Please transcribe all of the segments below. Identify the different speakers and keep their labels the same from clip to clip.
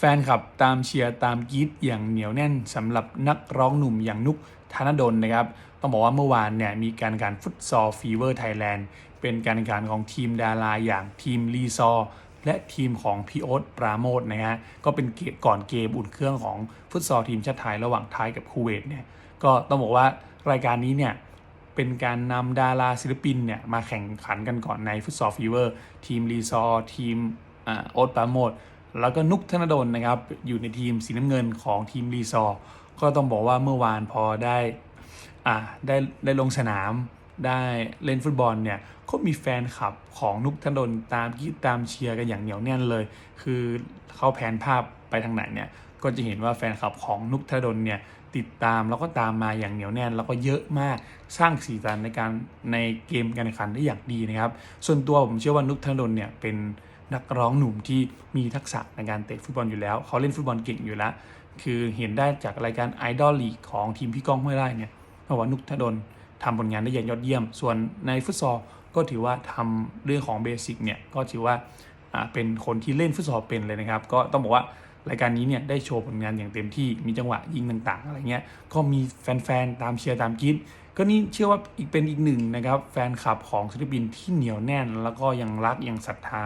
Speaker 1: แฟนคลับตามเชียร์ตามกีดอย่างเหนียวแน่นสำหรับนักร้องหนุ่มอย่างนุกธนดลนะครับ ต้องบอกว่าเมื่อวานเนี่ยมีการแข่งขันฟุตซอลฟีเวอร์ไทยแลนด์เป็นการแข่งของทีมดาราอย่างทีมรีซอและทีมของพี่โอ๊ตปราโมทนะฮะก็เป็นเกมก่อนเกมอุ่นเครื่องของฟุตซอลทีมชาติไทยระหว่างไทยกับคูเวตเนี่ยก็ต้องบอกว่ารายการนี้เนี่ยเป็นการนำดาราศิลปินเนี่ยมาแข่งขันกันก่อนในฟุตซอลฟีเวอร์ทีมรีซอทีมอ่าโอ๊ตปราโมท แล้วก็นุกธนดลนะครับ อยู่ในทีมสีน้ำเงินของทีมรีซอก็ต้องบอกว่าเมื่อวานพอได้อ่าได้ได้ลงสนามได้เล่นฟุตบอลเนี่ยก็มีแฟนคลับของนุกธนดลตามกีดตามเชียร์กันอย่างเหนียวแน่นเลย คือเขาแผนภาพไปทางไหนเนี่ยก็จะเห็นว่าแฟนคลับของนุกธนดลเนี่ยติดตามแล้วก็ตามมาอย่างเหนียวแน่น แล้วก็เยอะมากสร้างสีสันในการในเกมการแข่งขันได้อย่างดีนะครับ ส่วนตัวผมเชื่อว่านุกธนดลเนี่ยเป็น นักร้องหนุ่มที่มีทักษะในการเตะฟุตบอลอยู่แล้ว เขาเล่นฟุตบอลเก่งอยู่แล้ว คือเห็นได้จากรายการไอดอลลีกของทีมพี่ก้องห้วยไร่เนี่ยเพราะว่านุกธนดลทำผลงานได้อย่างยอดเยี่ยม ส่วนในฟุตซอลก็ถือว่าทำเรื่องของเบสิกเนี่ยก็ถือว่าเป็นคนที่เล่นฟุตซอลเป็นเลยนะครับ ก็ต้องบอกว่ารายการนี้เนี่ยได้โชว์ผลงานอย่างเต็มที่มีจังหวะยิงต่างๆ อะไรเงี้ยก็มีแฟนๆตามเชียร์ตามกรีดก็นี่เชื่อว่าอีกเป็นอีกหนึ่งนะครับแฟนคลับของศิลปินที่เหนียวแน่น แล้วก็ยังรักยังศรัทธา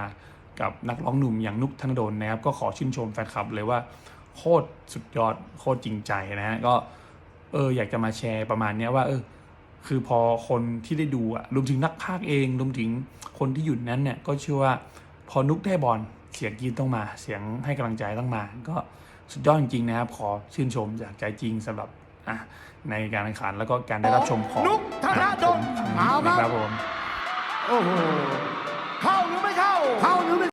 Speaker 1: กับนักร้องหนุ่มอย่างนุกธนดลนะครับ ก็ขอชื่นชมแฟนคลับเลยว่าโคตรสุดยอดโคตรจริงใจนะฮะก็เอออยากจะมาแชร์ประมาณเนี้ยว่าเออคือพอคนที่ได้ดูอะรวมถึงนักพากย์เองรวมถึงคนที่อยู่นั้นเนี่ยก็เชื่อว่าพอนุกได้บอลเสียงกรีดต้องมา เสียงให้กำลังใจต้องมา ก็สุดยอดจริงๆนะครับ ขอชื่นชมจากใจจริงสำหรับอะในการแข่งขันแล้วก็การได้รับชมของ
Speaker 2: นุกธนดลเอาครับ
Speaker 1: นะครับผม
Speaker 2: โอ้โหเข้าหรือไม่เข้าเข้าหรือไม่